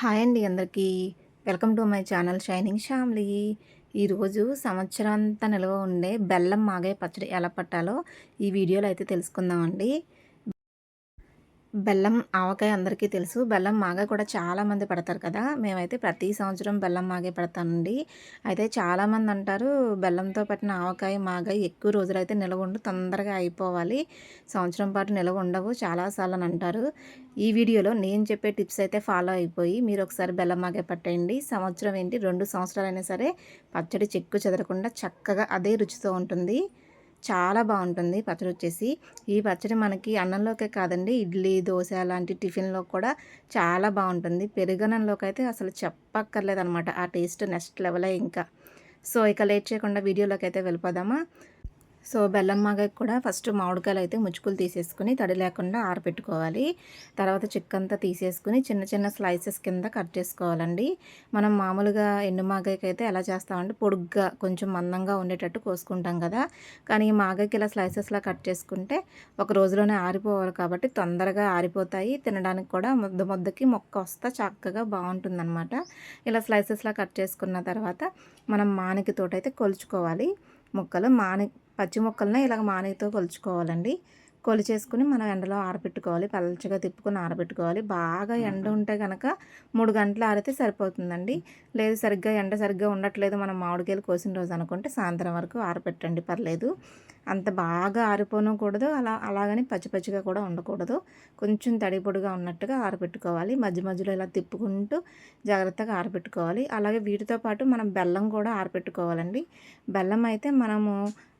Hi అండి అందరికీ. Welcome to my channel shining family ఈరోజు సంవత్సరం అంతా నిల్వ ఉండే బెల్లం మాగాయ పచ్చడి ఎలా పట్టాలో ఈ వీడియోలో అయితే తెలుసుకుందామండి. బెల్లం ఆవకాయ అందరికీ తెలుసు. బెల్లం మాగ కూడా చాలామంది పడతారు కదా. మేమైతే ప్రతి సంవత్సరం బెల్లం మాగే పడతానండి. అయితే చాలామంది అంటారు బెల్లంతో పట్టిన ఆవకాయ మాగాయ ఎక్కువ రోజులు అయితే నిలవ ఉండు తొందరగా అయిపోవాలి. సంవత్సరం పాటు నిలవ ఉండవు చాలాసార్లు అని అంటారు. ఈ వీడియోలో నేను చెప్పే టిప్స్ అయితే ఫాలో అయిపోయి మీరు ఒకసారి బెల్లం మాగే పట్టేయండి. సంవత్సరం ఏంటి? రెండు సంవత్సరాలైనా సరే పచ్చడి చెక్కు చెదరకుండా చక్కగా అదే రుచితో ఉంటుంది. చాలా బాగుంటుంది పచ్చడి వచ్చేసి. ఈ పచ్చడి మనకి అన్నంలోకే కాదండి ఇడ్లీ దోశ లాంటి టిఫిన్లో కూడా చాలా బాగుంటుంది. పెరుగన్నంలోకి అయితే అసలు చెప్పక్కర్లేదు అనమాట ఆ టేస్ట్ నెక్స్ట్ లెవెలే ఇంకా. సో ఇక లేట్ చేయకుండా వీడియోలోకి అయితే వెళ్ళిపోదామా? సో బెల్లం మాగకి కూడా ఫస్ట్ మామిడికాయలు అయితే ముచ్చుకులు తీసేసుకుని తడి లేకుండా ఆరబెట్టుకోవాలి తర్వాత చిక్కంతా తీసేసుకుని చిన్న చిన్న స్లైసెస్ కింద కట్ చేసుకోవాలండి. మనం మామూలుగా ఎండు మాగాయకి అయితే ఎలా చేస్తామంటే పొడుగ్గా కొంచెం మందంగా ఉండేటట్టు కోసుకుంటాం కదా. కానీ మాగాయకి ఇలా స్లైసెస్లా కట్ చేసుకుంటే ఒక రోజులోనే ఆరిపోవాలి కాబట్టి తొందరగా ఆరిపోతాయి. తినడానికి కూడా ముద్ద ముద్దకి మొక్క వస్తా చక్కగా బాగుంటుందన్నమాట. ఇలా స్లైసెస్లా కట్ చేసుకున్న తర్వాత మనం మానికి తోటైతే కొలుచుకోవాలి. ముక్కలు మాని పచ్చి ముక్కలనే ఇలాగ మానేతో కొలుచుకోవాలండి. కొలిచేసుకుని మనం ఎండలో ఆరబెట్టుకోవాలి. పల్చగా తిప్పుకొని ఆరబెట్టుకోవాలి. బాగా ఎండ ఉంటే కనుక మూడు గంటలు ఆరితే సరిపోతుందండి. లేదు సరిగ్గా ఎండ సరిగ్గా ఉండట్లేదు మనం మామిడికాయలు కోసిన రోజు అనుకుంటే సాయంత్రం వరకు ఆరబెట్టండి పర్లేదు. అంత బాగా ఆరిపోనకూడదు. అలా అలాగని పచ్చి పచ్చిగా కూడా ఉండకూడదు. కొంచెం తడి పొడిగా ఉన్నట్టుగా ఆరబెట్టుకోవాలి. మధ్య మధ్యలో ఇలా తిప్పుకుంటూ జాగ్రత్తగా ఆరబెట్టుకోవాలి. అలాగే వీటితో పాటు మనం బెల్లం కూడా ఆరబెట్టుకోవాలండి. బెల్లం అయితే మనము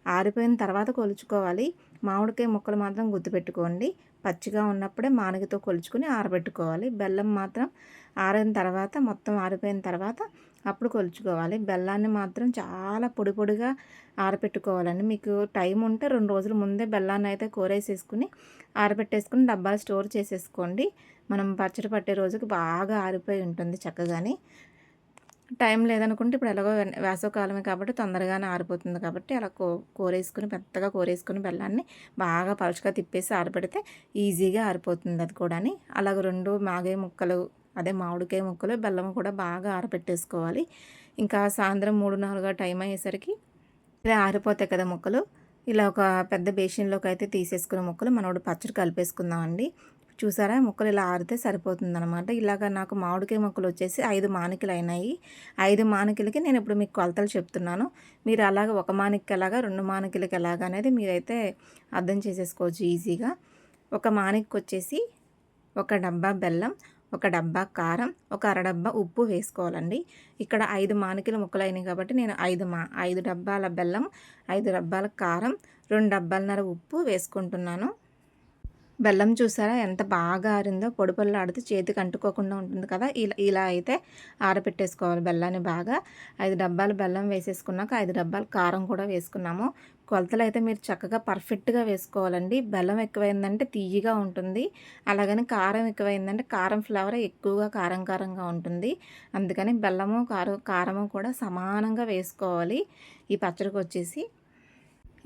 ఆరిపోయిన తర్వాత కొలుచుకోవాలి. మామిడికాయ ముక్కలు మాత్రం గుర్తుపెట్టుకోండి. పచ్చిగా ఉన్నప్పుడే మానగితో కొలుచుకుని ఆరబెట్టుకోవాలి. బెల్లం మాత్రం ఆరిన తర్వాత మొత్తం ఆరిపోయిన తర్వాత అప్పుడు కొలుచుకోవాలి. బెల్లాన్ని మాత్రం చాలా పొడి పొడిగా ఆరబెట్టుకోవాలండి మీకు టైం ఉంటే రెండు రోజుల ముందే బెల్లాన్ని అయితే కూరేసేసుకుని ఆరబెట్టేసుకుని డబ్బాలు స్టోర్ చేసేసుకోండి. మనం పచ్చడి పట్టే రోజుకి బాగా ఆరిపోయి ఉంటుంది చక్కగాని. టైం లేదనుకుంటే ఇప్పుడు ఎలాగో వేసవకాలమే కాబట్టి తొందరగానే ఆరిపోతుంది కాబట్టి అలా కో కోరేసుకుని పెద్దగా కోరేసుకుని బెల్లాన్ని బాగా పలుచగా తిప్పేసి ఆరబెడితే ఈజీగా ఆరిపోతుంది అది కూడా అలాగ రెండు మాగే ముక్కలు అదే మామిడికాయ ముక్కలు బెల్లం కూడా బాగా ఆరబెట్టేసుకోవాలి. ఇంకా సాయంత్రం మూడు నాలుగు టైం అయ్యేసరికి ఇలా ఆరిపోతాయి కదా ముక్కలు. ఇలా ఒక పెద్ద బేషన్లోకి అయితే తీసేసుకున్న ముక్కలు మనోడు పచ్చడి కలిపేసుకుందామండి. చూసారా? ముక్కలు ఇలా ఆరితే సరిపోతుందనమాట ఇలాగ నాకు మామిడికాయ ముక్కలు వచ్చేసి ఐదు మానికలు అయినాయి ఐదు మానికలకి నేను ఇప్పుడు మీకు కొలతలు చెప్తున్నాను. మీరు అలాగ ఒక మానికకి ఎలాగా రెండు మానికలకి ఎలాగా అనేది మీరైతే అర్థం చేసేసుకోవచ్చు ఈజీగా. ఒక మానికకి వచ్చేసి ఒక డబ్బా బెల్లం ఒక డబ్బా కారం ఒక అరడబ్బా ఉప్పు వేసుకోవాలండి. ఇక్కడ ఐదు మానికల ముక్కలు అయినాయి కాబట్టి నేను ఐదు మా ఐదు డబ్బాల బెల్లం ఐదు డబ్బాల కారం రెండు డబ్బాలన్నర ఉప్పు వేసుకుంటున్నాను. బెల్లం చూసారా? ఎంత బాగా ఆరిందో పొడి పొల్లు ఆడితే చేతికి అంటుకోకుండా ఉంటుంది కదా. ఇలా ఇలా అయితే ఆరబెట్టేసుకోవాలి బెల్లాన్ని బాగా. ఐదు డబ్బాలు బెల్లం వేసేసుకున్నాక ఐదు డబ్బాలు కారం కూడా వేసుకున్నాము. కొలతలు అయితే మీరు చక్కగా పర్ఫెక్ట్గా వేసుకోవాలండి. బెల్లం ఎక్కువైందంటే తీయగా ఉంటుంది. అలాగని కారం ఎక్కువైందంటే కారం ఫ్లేవర్ ఎక్కువగా కారం కారంగా ఉంటుంది. అందుకని బెల్లము కారం కారము కూడా సమానంగా వేసుకోవాలి. ఈ పచ్చడికి వచ్చేసి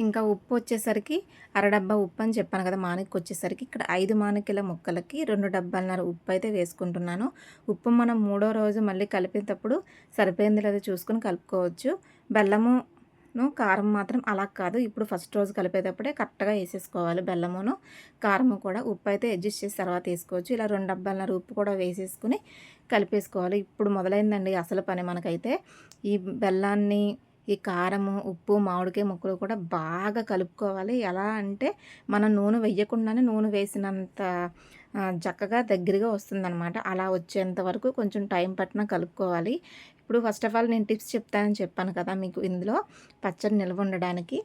ఇంకా ఉప్పు వచ్చేసరికి అర డబ్బా ఉప్పు అని చెప్పాను కదా మానకి వచ్చేసరికి ఇక్కడ ఐదు మానకిల ముక్కలకి రెండు డబ్బాలన్నర ఉప్పు అయితే వేసుకుంటున్నాను. ఉప్పు మనం మూడో రోజు మళ్ళీ కలిపేటప్పుడు సరిపోయింది లేదా చూసుకొని కలుపుకోవచ్చు. బెల్లము కారం మాత్రం అలా కాదు ఇప్పుడు ఫస్ట్ రోజు కలిపేటప్పుడే కరెక్ట్గా వేసేసుకోవాలి బెల్లమును. కారము కూడా ఉప్పు అయితే అడ్జస్ట్ చేసి తర్వాత వేసుకోవచ్చు. ఇలా రెండు డబ్బాలన్నర ఉప్పు కూడా వేసేసుకుని కలిపేసుకోవాలి. ఇప్పుడు మొదలైందండి అసలు పని మనకైతే. ఈ బెల్లాన్ని ఈ కారము ఉప్పు మామిడికాయ ముక్కలు కూడా బాగా కలుపుకోవాలి. ఎలా అంటే మనం నూనె వేయకుండానే నూనె వేసినంత చక్కగా దగ్గరగా వస్తుందన్నమాట. అలా వచ్చేంత వరకు కొంచెం టైం పట్టిన కలుపుకోవాలి. ఇప్పుడు ఫస్ట్ ఆఫ్ ఆల్ నేను టిప్స్ చెప్తానని చెప్పాను కదా మీకు ఇందులో. పచ్చడి నిల్వ ఉండడానికి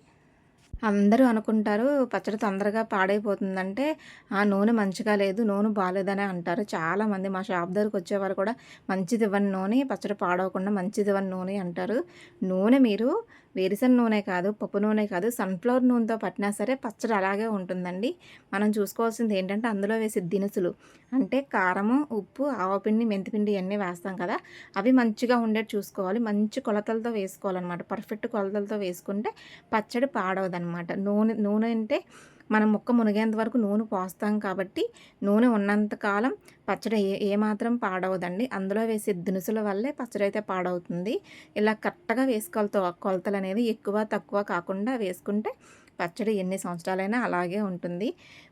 అందరూ అనుకుంటారు పచ్చడి తొందరగా పాడైపోతుందంటే ఆ నూనె మంచిగా లేదు నూనె బాగాలేదని అంటారు. చాలామంది మా షాప్ దగ్గరకు వచ్చేవారు కూడా మంచిది ఇవ్వని నూనె పచ్చడి పాడవకుండా మంచిది ఇవ్వని నూనె అంటారు. నూనె మీరు వేరుశన నూనె కాదు పప్పు నూనె కాదు సన్ఫ్లవర్ నూనెతో పట్టినా సరే పచ్చడి అలాగే ఉంటుందండి. మనం చూసుకోవాల్సింది ఏంటంటే అందులో వేసే దినుసులు అంటే కారము ఉప్పు ఆవపిండి మెంతిపిండి ఇవన్నీ వేస్తాం కదా. అవి మంచిగా ఉండేది చూసుకోవాలి. మంచి కొలతలతో వేసుకోవాలన్నమాట. పర్ఫెక్ట్ కొలతలతో వేసుకుంటే పచ్చడి పాడవదనమాట నూనె నూనె అంటే మనం ముక్క మునిగేంత వరకు నూనె పోస్తాం కాబట్టి నూనె ఉన్నంత కాలం పచ్చడి ఏ ఏమాత్రం పాడవదండి. అందులో వేసే దినుసుల వల్లే పచ్చడి అయితే పాడవుతుంది. ఇలా కరెక్ట్గా వేసుకోవాలి. కొలతలు అనేది ఎక్కువ తక్కువ కాకుండా వేసుకుంటే పచ్చడి ఎన్ని సంవత్సరాలైనా అలాగే ఉంటుంది.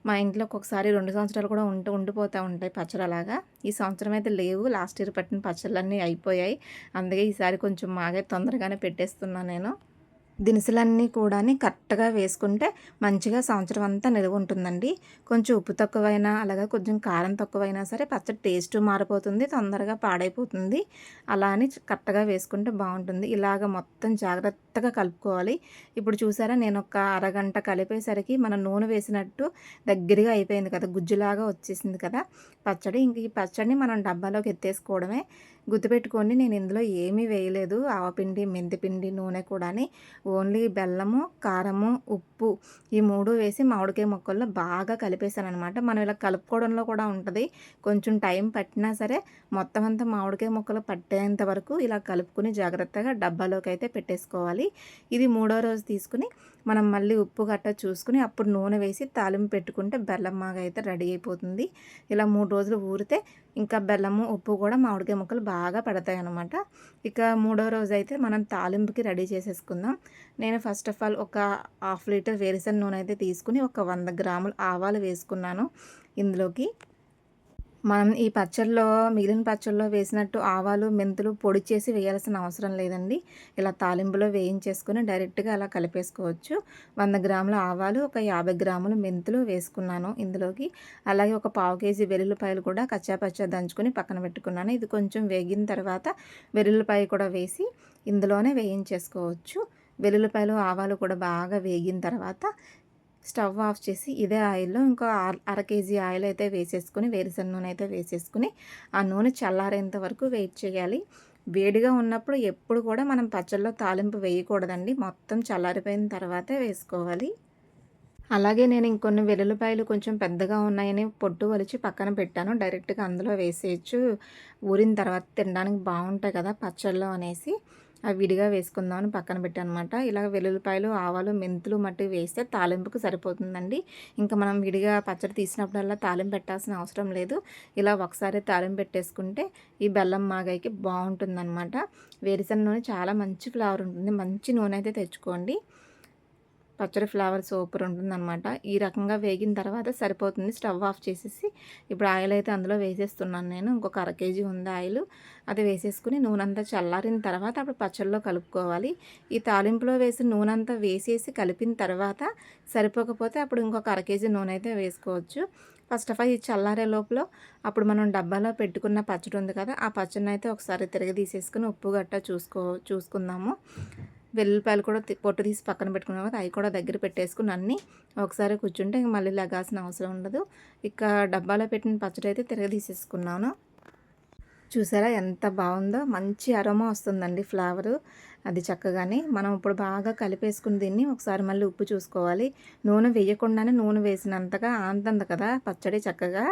మా ఇంట్లో ఒక్కొక్కసారి రెండు సంవత్సరాలు కూడా ఉంటూ ఉండిపోతూ ఉంటాయి పచ్చడి అలాగా ఈ సంవత్సరం అయితే లేవు. లాస్ట్ ఇయర్ పట్టిన పచ్చళ్ళన్నీ అయిపోయాయి. అందుకే ఈసారి కొంచెం మాగే తొందరగానే పెట్టేస్తున్నాను నేను. దినుసులన్నీ కూడా కరెక్ట్గా వేసుకుంటే మంచిగా సంవత్సరం అంతా నిల్వ ఉంటుందండి కొంచెం ఉప్పు తక్కువైనా అలాగే కొంచెం కారం తక్కువైనా సరే పచ్చడి టేస్ట్ మారిపోతుంది తొందరగా పాడైపోతుంది. అలా అని కరెక్ట్గా వేసుకుంటే బాగుంటుంది. ఇలాగ మొత్తం జాగ్రత్తగా కలుపుకోవాలి. ఇప్పుడు చూసారా నేను ఒక అరగంట కలిపేసరికి మనం నూనె వేసినట్టు దగ్గరగా అయిపోయింది కదా గుజ్జులాగా వచ్చేసింది కదా. పచ్చడి ఇంక ఈ పచ్చడిని మనం డబ్బాలోకి ఎత్తేసుకోవడమే. గుర్తుపెట్టుకోండి నేను ఇందులో ఏమీ వేయలేదు. ఆవపిండి మెంతిపిండి నూనె కూడాని ఓన్లీ బెల్లము కారము ఉప్పు ఈ మూడు వేసి మామిడికాయ ముక్కల్లో బాగా కలిపేశాను అనమాట మనం ఇలా కలుపుకోవడంలో కూడా ఉంటుంది. కొంచెం టైం పట్టినా సరే మొత్తం అంతా మామిడికాయ ముక్కలు పట్టేంత వరకు ఇలా కలుపుకుని జాగ్రత్తగా డబ్బాలోకి అయితే పెట్టేసుకోవాలి. ఇది మూడో రోజు తీసుకుని మనం మళ్ళీ ఉప్పు గట్ట చూసుకుని అప్పుడు నూనె వేసి తాలింపు పెట్టుకుంటే బెల్లం మాగా అయితే రెడీ అయిపోతుంది. ఇలా మూడు రోజులు ఊరితే ఇంకా బెల్లము ఉప్పు కూడా మామిడికాయ ముక్కలు బాగా పడతాయి అనమాట ఇక మూడో రోజు అయితే మనం తాలింపుకి రెడీ చేసేసుకుందాం. నేను ఫస్ట్ ఆఫ్ ఆల్ ఒక హాఫ్ లీటర్ వేరుశెనగ నూనె అయితే తీసుకుని ఒక వంద గ్రాములు ఆవాలు వేసుకున్నాను ఇందులోకి. మనం ఈ పచ్చళ్ళలో మిగిలిన పచ్చళ్ళలో వేసినట్టు ఆవాలు మెంతులు పొడి చేసి వేయాల్సిన అవసరం లేదండి. ఇలా తాలింపులో వేయించేసుకుని డైరెక్ట్గా అలా కలిపేసుకోవచ్చు. వంద గ్రాముల ఆవాలు ఒక యాభై గ్రాములు మెంతులు వేసుకున్నాను ఇందులోకి. అలాగే ఒక పావు కేజీ వెల్లుల్లిపాయలు కూడా కచ్చాపచ్చా దంచుకొని పక్కన పెట్టుకున్నాను. ఇది కొంచెం వేగిన తర్వాత వెల్లుల్లిపాయ కూడా వేసి ఇందులోనే వేయించేసుకోవచ్చు. వెల్లుల్లిపాయలు ఆవాలు కూడా బాగా వేగిన తర్వాత స్టవ్ ఆఫ్ చేసి ఇదే ఆయిల్లో ఇంకో అర కేజీ ఆయిల్ అయితే వేసేసుకుని వేరుశెన నూనె అయితే వేసేసుకుని ఆ నూనె చల్లారేంత వరకు వెయిట్ చేయాలి. వేడిగా ఉన్నప్పుడు ఎప్పుడు కూడా మనం పచ్చళ్ళలో తాలింపు వేయకూడదండి. మొత్తం చల్లారిపోయిన తర్వాతే వేసుకోవాలి. అలాగే నేను ఇంకొన్ని వెల్లుల్లిపాయలు కొంచెం పెద్దగా ఉన్నాయని పొట్టు వలిచి పక్కన పెట్టాను. డైరెక్ట్గా అందులో వేసేయచ్చు. ఊరిన తర్వాత తినడానికి బాగుంటాయి కదా పచ్చళ్ళలో అనేసి. అవి విడిగా వేసుకుందామని పక్కన పెట్టాను అనమాట ఇలా వెల్లుల్లిపాయలు ఆవాలు మెంతులు మట్టి వేస్తే తాలింపుకు సరిపోతుందండి. ఇంకా మనం విడిగా పచ్చడి తీసినప్పుడల్లా తాలింపు పెట్టాల్సిన అవసరం లేదు. ఇలా ఒకసారి తాలింపు పెట్టేసుకుంటే ఈ బెల్లం మాగాయికి బాగుంటుందన్నమాట. వేరుశెనగ నూనె చాలా మంచి ఫ్లేవర్ ఉంటుంది. మంచి నూనె అయితే తెచ్చుకోండి. పచ్చడి ఫ్లేవర్ సూపర్ ఉంటుందన్నమాట. ఈ రకంగా వేగిన తర్వాత సరిపోతుంది. స్టవ్ ఆఫ్ చేసేసి ఇప్పుడు ఆయిల్ అయితే అందులో వేసేస్తున్నాను నేను. ఇంకొక అర కేజీ ఉంది ఆయిల్. అది వేసేసుకుని నూనె అంతా చల్లారిన తర్వాత అప్పుడు పచ్చళ్ళలో కలుపుకోవాలి. ఈ తాలింపులో వేసి నూనె అంతా వేసేసి కలిపిన తర్వాత సరిపోకపోతే అప్పుడు ఇంకొక అర కేజీ నూనె అయితే వేసుకోవచ్చు. ఫస్ట్ ఆఫ్ ఆల్ ఈ చల్లారే లోపల అప్పుడు మనం డబ్బాలో పెట్టుకున్న పచ్చడి ఉంది కదా ఆ పచ్చడిని అయితే ఒకసారి తిరగ తీసేసుకుని ఉప్పు గట్ట చూసుకో చూసుకుందాము. వెల్లుల్లిపాయలు కూడా పొట్టు తీసి పక్కన పెట్టుకున్నాం కదా అవి కూడా దగ్గర పెట్టేసుకుని అన్నీ ఒకసారి కూర్చుంటే ఇంక మళ్ళీ లగాల్సిన అవసరం ఉండదు. ఇక డబ్బాలో పెట్టిన పచ్చడి అయితే తిరగదీసేసుకున్నాను. చూసారా ఎంత బాగుందో? మంచి అరోమా వస్తుందండి ఫ్లేవరు. అది చక్కగానే మనం ఇప్పుడు బాగా కలిపేసుకుని దీన్ని ఒకసారి మళ్ళీ ఉప్పు చూసుకోవాలి. నూనె వేయకుండానే నూనె వేసినంతగా ఆంతంది కదా పచ్చడి చక్కగా.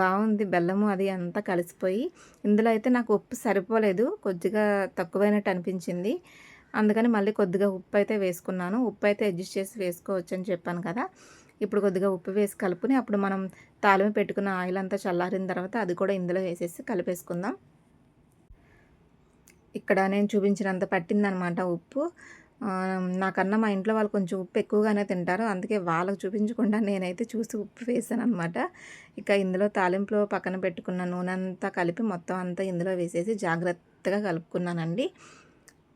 బాగుంది బెల్లము అది అంతా కలిసిపోయి. ఇందులో అయితే నాకు ఉప్పు సరిపోలేదు. కొద్దిగా తక్కువైనట్టు అనిపించింది. అందుకని మళ్ళీ కొద్దిగా ఉప్పు అయితే వేసుకున్నాను. ఉప్పు అయితే అడ్జస్ట్ చేసి వేసుకోవచ్చు అని చెప్పాను కదా. ఇప్పుడు కొద్దిగా ఉప్పు వేసి కలుపుని అప్పుడు మనం తాలిమి పెట్టుకున్న ఆయిల్ అంతా చల్లారిన తర్వాత అది కూడా ఇందులో వేసేసి కలిపేసుకుందాం. ఇక్కడ నేను చూపించినంత పట్టిందనమాట ఉప్పు. నాకన్నా మా ఇంట్లో వాళ్ళు కొంచెం ఉప్పు ఎక్కువగానే తింటారు. అందుకే వాళ్ళకు చూపించకుండా నేనైతే చూసి ఉప్పు వేసాను అనమాట ఇక ఇందులో తాలింపులో పక్కన పెట్టుకున్న నూనె అంతా కలిపి మొత్తం అంతా ఇందులో వేసేసి జాగ్రత్తగా కలుపుకున్నానండి.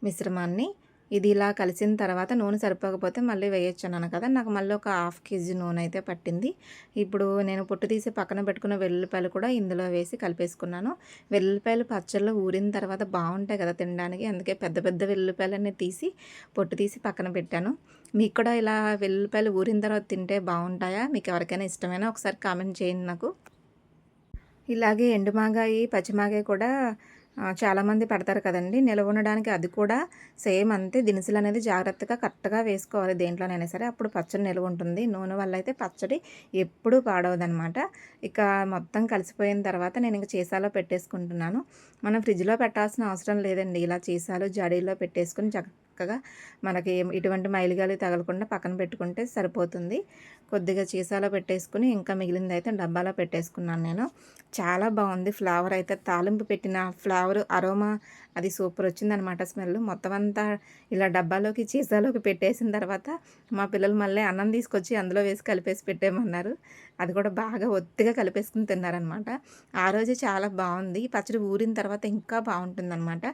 మిశ్రమాన్ని. ఇది ఇలా కలిసిన తర్వాత నూనె సరిపోకపోతే మళ్ళీ వేయొచ్చున్నాను కదా. నాకు మళ్ళీ ఒక హాఫ్ కేజీ నూనె అయితే పట్టింది. ఇప్పుడు నేను పొట్టు తీసి పక్కన పెట్టుకున్న వెల్లుల్లిపాయలు కూడా ఇందులో వేసి కలిపేసుకున్నాను. వెల్లుల్లిపాయలు పచ్చళ్ళు ఊరిన తర్వాత బాగుంటాయి కదా తినడానికి. అందుకే పెద్ద పెద్ద వెల్లుల్లిపాయలన్నీ తీసి పొట్టు తీసి పక్కన పెట్టాను. మీకు కూడా ఇలా వెల్లుల్లిపాయలు ఊరిన తర్వాత తింటే బాగుంటాయా? మీకు ఎవరికైనా ఇష్టమైనా ఒకసారి కామెంట్ చేయండి నాకు. ఇలాగే ఎండుమాగాయి పచ్చిమాగాయి కూడా చాలామంది పెడతారు కదండి. నిల్వ ఉండడానికి అది కూడా సేమ్ అంతే. దినుసులు అనేది జాగ్రత్తగా కరెక్ట్గా వేసుకోవాలి దేంట్లోనైనా సరే. అప్పుడు పచ్చడి నిల్వ ఉంటుంది. నూనె వల్ల అయితే పచ్చడి ఎప్పుడూ పాడవదనమాట. ఇక మొత్తం కలిసిపోయిన తర్వాత నేను ఇంక చీసాలో పెట్టేసుకుంటున్నాను. మనం ఫ్రిడ్జ్లో పెట్టాల్సిన అవసరం లేదండి. ఇలా చీసాలు జడీలో పెట్టేసుకుని చక్కగా మనకి ఇటువంటి మైలుగాలు తగలకుండా పక్కన పెట్టుకుంటే సరిపోతుంది. కొద్దిగా సీసాలో పెట్టేసుకుని ఇంకా మిగిలింది అయితే డబ్బాలో పెట్టేసుకున్నాను నేను. చాలా బాగుంది ఫ్లేవర్ అయితే. తాలింపు పెట్టిన ఫ్లేవర్ అరోమా అది సూపర్ వచ్చిందనమాట స్మెల్. మొత్తం అంతా ఇలా డబ్బాలోకి చీసాలోకి పెట్టేసిన తర్వాత మా పిల్లలు మళ్ళీ అన్నం తీసుకొచ్చి అందులో వేసి కలిపేసి పెట్టేయమన్నారు. అది కూడా బాగా ఒత్తిగా కలిపేసుకుని తిన్నారనమాట ఆ రోజు చాలా బాగుంది. పచ్చడి ఊరిన తర్వాత ఇంకా బాగుంటుందన్నమాట.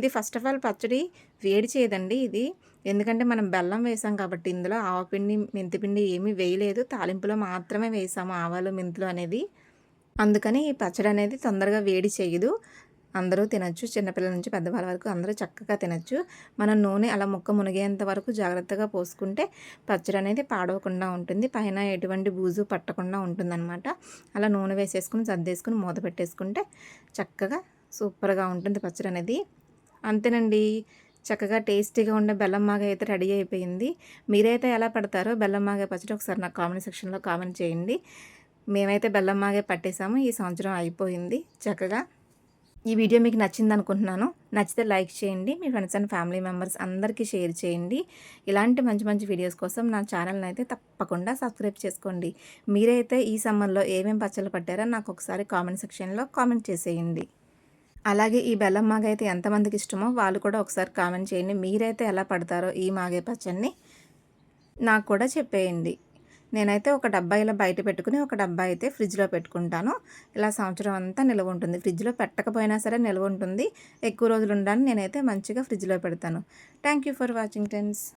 ఇది ఫస్ట్ ఆఫ్ ఆల్ పచ్చడి వేడి చేయదండి ఇది. ఎందుకంటే మనం బెల్లం వేసాం కాబట్టి ఇందులో ఆవపిండి మెంతిపిండి ఏమీ వేయలేదు. తాలింపులో మాత్రమే వేసాము ఆవాలు మెంతులు అనేది. అందుకని ఈ పచ్చడి అనేది తొందరగా వేడి చేయదు. అందరూ తినచ్చు. చిన్నపిల్లల నుంచి పెద్దవాళ్ళ వరకు అందరూ చక్కగా తినచ్చు. మనం నూనె అలా ముక్క మునిగేంత వరకు జాగ్రత్తగా పోసుకుంటే పచ్చడి అనేది పాడవకుండా ఉంటుంది. పైన ఎటువంటి బూజు పట్టకుండా ఉంటుందన్నమాట. అలా నూనె వేసేసుకుని సర్దేసుకుని మూత పెట్టేసుకుంటే చక్కగా సూపర్గా ఉంటుంది పచ్చడి అనేది. అంతేనండి. చక్కగా టేస్టీగా ఉండే బెల్లం మాగ అయితే రెడీ అయిపోయింది. మీరైతే ఎలా పడతారో బెల్లంమాగ పచ్చడి ఒకసారి నాకు కామెంట్ సెక్షన్లో కామెంట్ చేయండి. మేమైతే బెల్లం మాగే పట్టేసాము. ఈ సంవత్సరం అయిపోయింది చక్కగా. ఈ వీడియో మీకు నచ్చింది అనుకుంటున్నాను. నచ్చితే లైక్ చేయండి. మీ ఫ్రెండ్స్ అండ్ ఫ్యామిలీ మెంబర్స్ అందరికీ షేర్ చేయండి. ఇలాంటి మంచి మంచి వీడియోస్ కోసం నా ఛానల్ని అయితే తప్పకుండా సబ్స్క్రైబ్ చేసుకోండి. మీరైతే ఈ సమ్మర్లో ఏమేమి పచ్చళ్ళు పట్టారో నాకు ఒకసారి కామెంట్ సెక్షన్లో కామెంట్ చేసేయండి. అలాగే ఈ బెల్లం మాగ అయితే ఎంతమందికి ఇష్టమో వాళ్ళు కూడా ఒకసారి కామెంట్ చేయండి. మీరైతే ఎలా పడతారో ఈ మాగే పచ్చడిని నాకు కూడా చెప్పేయండి. నేనైతే ఒక డబ్బా ఇలా బయట పెట్టుకుని ఒక డబ్బా అయితే ఫ్రిడ్జ్లో పెట్టుకుంటాను. ఇలా సంవత్సరం అంతా నిల్వ ఉంటుంది. ఫ్రిడ్జ్లో పెట్టకపోయినా సరే నిల్వ ఉంటుంది. ఎక్కువ రోజులు ఉండడానికి నేనైతే మంచిగా ఫ్రిడ్జ్లో పెడతాను. Thank you for watching tense